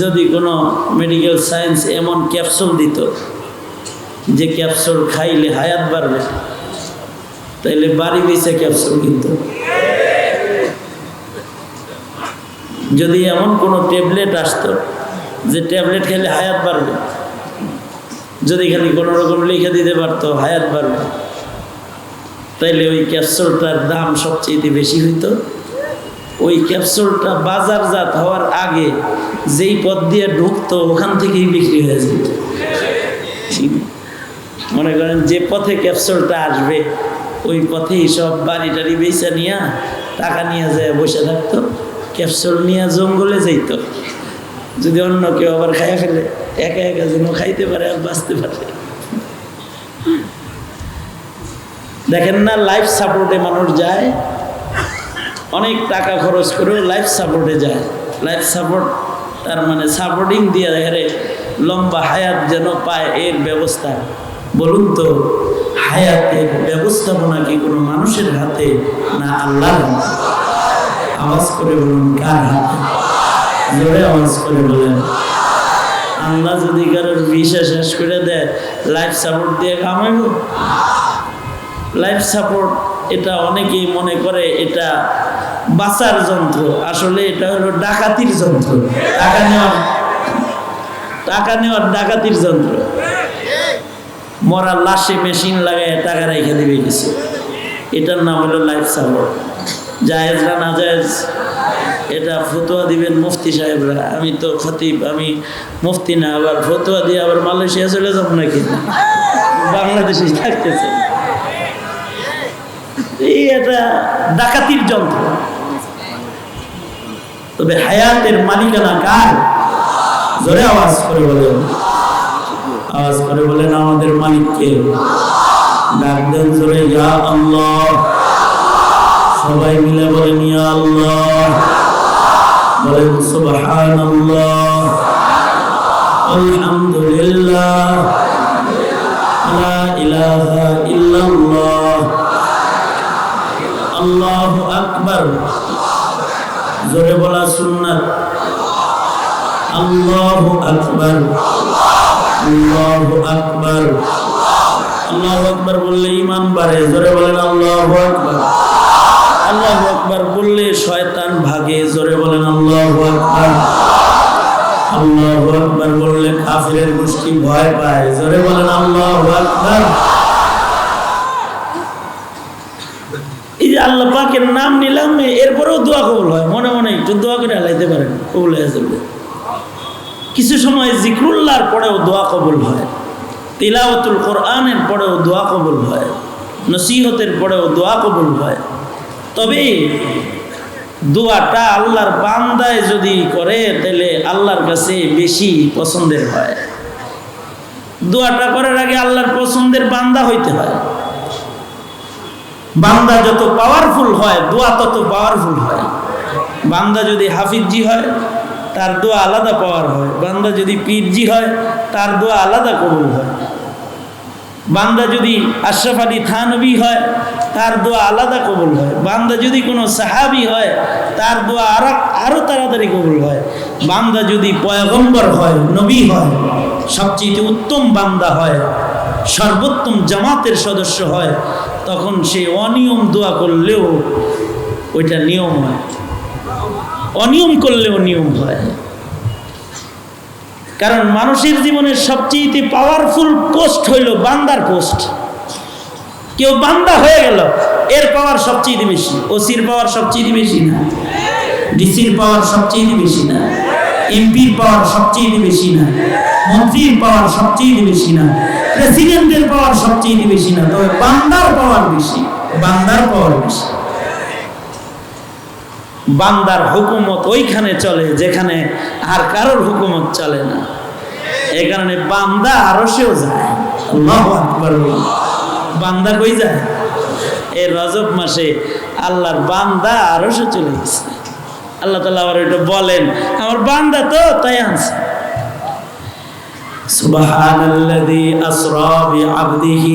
যদি কোনো medical science এমন ক্যাপসুল দিত যে ক্যাপসুল খাইলে হায়াত বাড়বে, তাইলে বাড়ি বেঁচে ক্যাপসুল কিন্তু। যদি এমন কোনো ট্যাবলেট আসতো যে ট্যাবলেট খেলে হায়াত বাড়বে, যদি খালি কোনো রকম লিখে দিতে পারতো, হায়াত বাড়বে, তাইলে ওই ক্যাপসুলটার দাম সবচেয়ে বেশি হইতো। ওই ক্যাপসুলটা বাজারজাত হওয়ার আগে যেই পথ দিয়ে ঢুকতো, ওখান থেকেই বিক্রি হয়ে যেত। মনে করেন যে পথে ক্যাপসুলটা আসবে, ওই পথেই সব বাড়ি টাড়ি বেচা নিয়ে, টাকা নিয়ে যায়, বসে থাকতো, ক্যাপসুল নিয়ে জঙ্গলে যাইতো। যদি অন্য কেউ আবার খাইয়া ফেলে, একা একা যেন খাইতে পারে আর বাঁচতে পারে। দেখেন না লাইফ সাপোর্টে মানুষ যায় অনেক টাকা খরচ করেও লাইফ সাপোর্টে যায়। লাইফ সাপোর্ট তার মানে সাপোর্টিং দিয়ে হেরে লম্বা হায়াত যেন পায় এর ব্যবস্থা। বলুন তো, হায়াতের ব্যবস্থাপনা কি কোনো মানুষের হাতে না আল্লাহর হাতে? আওয়াজ করে বলুন, কার হাতে? জোরে আওয়াজ করে বলেন। আল্লাহ যদি কারোর ভিসা শেষ করে দেয় লাইফ সাপোর্ট দিয়ে কামাইব? লাইফ সাপোর্ট এটা অনেকেই মনে করে, এটা বাঁচার যন্ত্র। আসলে এটা হলো ডাকাতির যন্ত্র। টাকা নেওয়ার টাকা নেওয়ার ডাকাতির যন্ত্র। মরা লাশে মেশিন লাগায় টাকা রেখে দিবে কিছু। এটার নাম হলো লাইফ সাপোর্ট। জায়েজ না না জায়েজ এটা ফতোয়া দিবেন মুফতি সাহেবরা। আমি তো খতিব, আমি মুফতি না, আবার ফতোয়া দিয়ে আবার মালয়েশিয়া চলে যাব নাকি? বাংলাদেশে থাকতেছে। এই এটা ডাকাতির যন্ত্র। তবে হায়াতের মালিকানা কার? জোরে আওয়াজ করে বলেন। আওয়াজ করে বলেন, আমাদের মালিককে ডাক দেন জোরে, ইয়া আল্লাহ। সবাই মিলে বলেন, ইয়া আল্লাহ। বলেন, সুবহানাল্লাহ। আলহামদুলিল্লাহ। ইলাহা ইল্লাল্লাহ। আল্লাহু আকবার। জোরে বলা সুন্নাত। আল্লাহু আকবার। আল্লাহু আকবার। আল্লাহু আকবার বললে ঈমান বাড়ে, জোরে বলেন আল্লাহু আকবার। আল্লাহু আকবার বললে শয়তান ভাগে, জোরে বলেন আল্লাহু আকবার। আল্লাহু আকবার বললে কাফিরের গোষ্ঠী ভয় পায়, জোরে বলেন আল্লাহু আকবার। আল্লাহ পাকের নাম নিলাম, এরপরেও দোয়া কবুল হয়। মনে মনে একটু দোয়া করে আলাইতে পারেন, কবুল হয়ে যাবে। কিছু সময় জিক্রুল্লাহর পরেও দোয়া কবুল হয়। তিলাওয়াতুল কোরআনের পরেও দোয়া কবুল হয়। নসিহতের পরেও দোয়া কবুল হয়। তবে দোয়াটা আল্লাহর বান্দায় যদি করে, তাহলে আল্লাহর কাছে বেশি পছন্দের হয়। দোয়াটা করার আগে আল্লাহর পছন্দের বান্দা হইতে হয়। বান্দা যত পাওয়ারফুল হয়, দোয়া তত পাওয়ারফুল হয়। বান্দা যদি হাফিজি হয়, তার দোয়া আলাদা পাওয়ার হয়। বান্দা যদি পীরজি হয়, তার দোয়া আলাদা কবুল হয়। বান্দা যদি আশরাফ আলী থানবী হয়, তার দোয়া আলাদা কবুল হয়। বান্দা যদি কোনো সাহাবি হয়, তার দোয়া আরও আরও তাড়াতাড়ি কবুল হয়। বান্দা যদি পয়গম্বর হয়, নবী হয়, সবচেয়ে উত্তম বান্দা হয় সর্বোত্তম জামাতের সদস্য হয়, তখন সে অনিয়ম দোয়া করলেও ওইটা নিয়ম হয়। অনিয়ম করলেও নিয়ম হয়। কারণ মানুষের জীবনের সবচেয়ে পাওয়ারফুল পোস্ট হইল বান্দার পোস্ট কেউ বান্দা হয়ে গেল, এর পাওয়ার সবচেয়ে বেশি। ওসির পাওয়ার সবচেয়ে বেশি না। ডিসির পাওয়ার সবচেয়ে বেশি না। এমপির পাওয়ার সবচেয়ে বেশি না, মন্ত্রীর পাওয়ার সবচেয়ে বেশি না, প্রেসিডেন্টের পাওয়ার সবচেয়ে বেশি না, তবে বান্দার পাওয়ার বেশি, বান্দার পাওয়ার বেশি। বান্দার হুকুমত ওইখানে চলে যেখানে আর কারোর হুকুমত চলে না। এই কারণে বান্দা আরও সেও যায়। বান্দা কই যায়? এই রজব মাসে আল্লাহর বান্দা আরও সে চলে গেছে। আল্লাহ তালা আবার ওইটা বলেন আমার বান্দা তো তাই আনছে سبحان الذي أسرى بعبده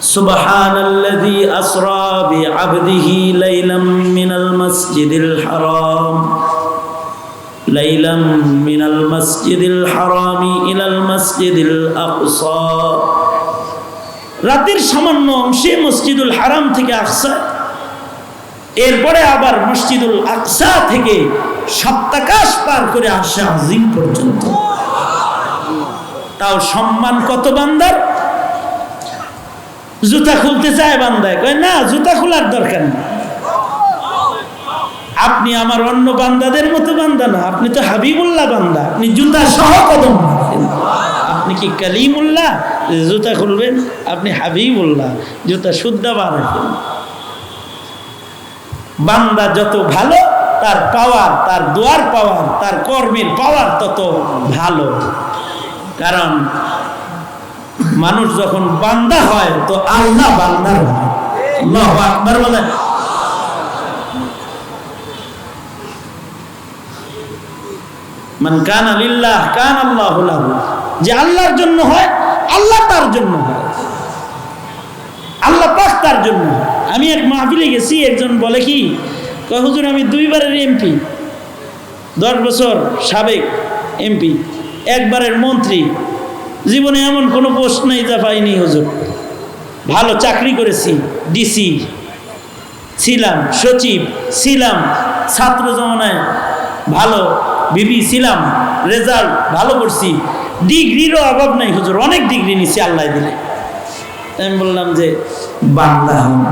سبحان الذي أسرى بعبده ليلا من المسجد الحرام লাইলাম মিনাল মসজিদিল হারামি ইলাল মসজিদিল আকসা রাতের সামান্য অংশে মসজিদুল হারাম থেকে আকসা এরপরে আবার মসজিদুল আকসা থেকে সপ্তাকাশ পার করে আসা আজিম পর্যন্ত। তাও সম্মান কত বান্দার? জুতা খুলতে চায় বান্দায়, কয়, না, জুতা খোলার দরকার নেই। আপনি আমার অন্য বান্দাদের মতো বান্দা না, আপনি তো হাবিবুল্লাহ বান্দা, আপনি জুতা সহ কদম আপনি কি কালিমুল্লাহ? জুতা খুলবেন? আপনি হাবিবুল্লাহ, জুতা শুদ্ধা রাখেন বান্দা যত ভালো, তার পাওয়ার তার দোয়ার পাওয়ার তার কর্মের পাওয়ার তত ভালো। কারণ মানুষ যখন বান্দা হয়, তো আল্লাহ বান্দার হয়। বলে। মান কান আলিল্লাহ কান আল্লাহ লাহু। যে আল্লাহর জন্য হয়, আল্লাহ তার জন্য হয়। আল্লাহ পাক তার জন্য হয়। আমি এক মাহফিলে গেছি, একজন বলে কি হুজুর, আমি দুইবারের এমপি, দশ বছর সাবেক এমপি, একবারের মন্ত্রী, জীবনে এমন কোনো পোস্ট নাই যা পাইনি, হুজুর। ভালো চাকরি করেছি, ডিসি, ছিলাম, সচিব, ছিলাম, ছাত্র জমানায় ভালো বিবি ছিলাম, রেজাল্ট ভালো করছি। ডিগ্রিরও অভাব নাই, হুজুর, অনেক ডিগ্রি নিছি, আল্লাহ দিলে। আমি বললাম যে বান্দা হন